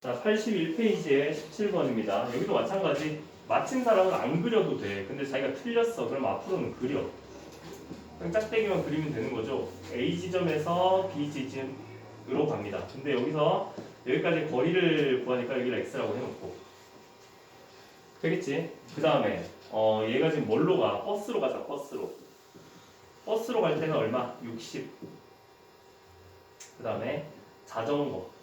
자, 81페이지에 17번입니다. 여기도 마찬가지. 맞힌 사람은 안 그려도 돼. 근데 자기가 틀렸어. 그럼 앞으로는 그려. 그냥 짝대기만 그리면 되는 거죠. A 지점에서 B 지점으로 갑니다. 근데 여기서 여기까지 거리를 구하니까 여기를 x라고 해놓고 되겠지? 그 다음에 어 얘가 지금 뭘로 가? 버스로 가자. 버스로. 버스로 갈 때는 얼마? 60. 그 다음에 자전거.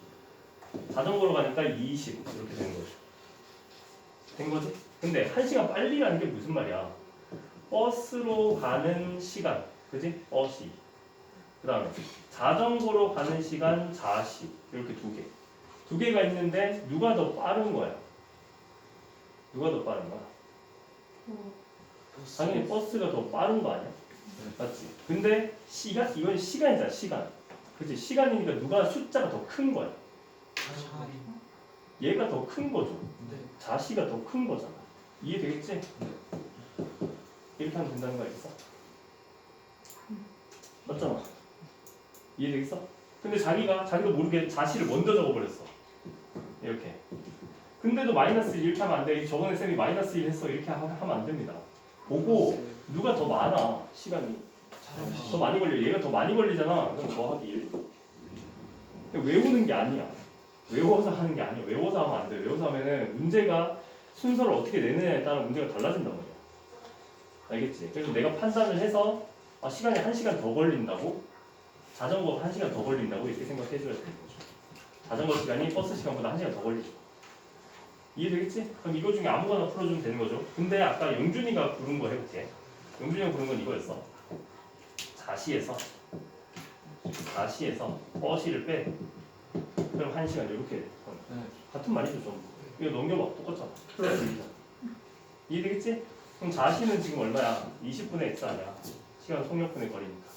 자전거로 가니까 20 이렇게 되는 거죠. 된 거지? 근데 한 시간 빨리 가는 게 무슨 말이야? 버스로 가는 시간, 그지? 어시. 그 다음에 자전거로 가는 시간 자시 이렇게 두 개. 두 개가 있는데 누가 더 빠른 거야? 누가 더 빠른 거야? 당연히 버스가 더 빠른 거 아니야? 맞지? 근데 시간 이건 시간이잖아 시간. 그지? 시간이니까 누가 숫자가 더 큰 거야? 얘가 더 큰 거죠. 자시가 더 큰 거잖아. 이해되겠지? 이렇게 하면 된다는 거 알겠어? 맞잖아. 이해되겠어? 근데 자기가 자기도 모르게 자시를 먼저 적어버렸어. 이렇게. 근데도 마이너스 1 이렇게 하면 안 돼. 저번에 쌤이 마이너스 1 했어. 이렇게 하- 하면 안 됩니다. 보고 누가 더 많아 시간이 더 많이 걸려. 얘가 더 많이 걸리잖아. 그럼 더하기 1. 외우는 게 아니야. 외워서 하는 게 아니야. 외워서 하면 안 돼. 외워서 하면은 문제가 순서를 어떻게 내느냐에 따라 문제가 달라진단 말이야. 알겠지? 그래서 내가 판단을 해서 아, 시간이 한 시간 더 걸린다고? 자전거가 한 시간 더 걸린다고 이렇게 생각해 줘야 되는 거죠. 자전거 시간이 버스 시간보다 한 시간 더 걸리죠. 이해되겠지? 그럼 이거 중에 아무거나 풀어주면 되는 거죠. 근데 아까 영준이가 부른 거 해볼게. 영준이가 부른 건 이거였어. 자시에서 자시에서 버시를 빼. 한 시간 이렇게 돼. 같은 말이죠 좀. 이거 넘겨봐 똑같잖아. 2잖아. 이해되겠지? 그럼 자시는 지금 얼마야? 20분의 x 아니야. 시간 속력분의 거리니까.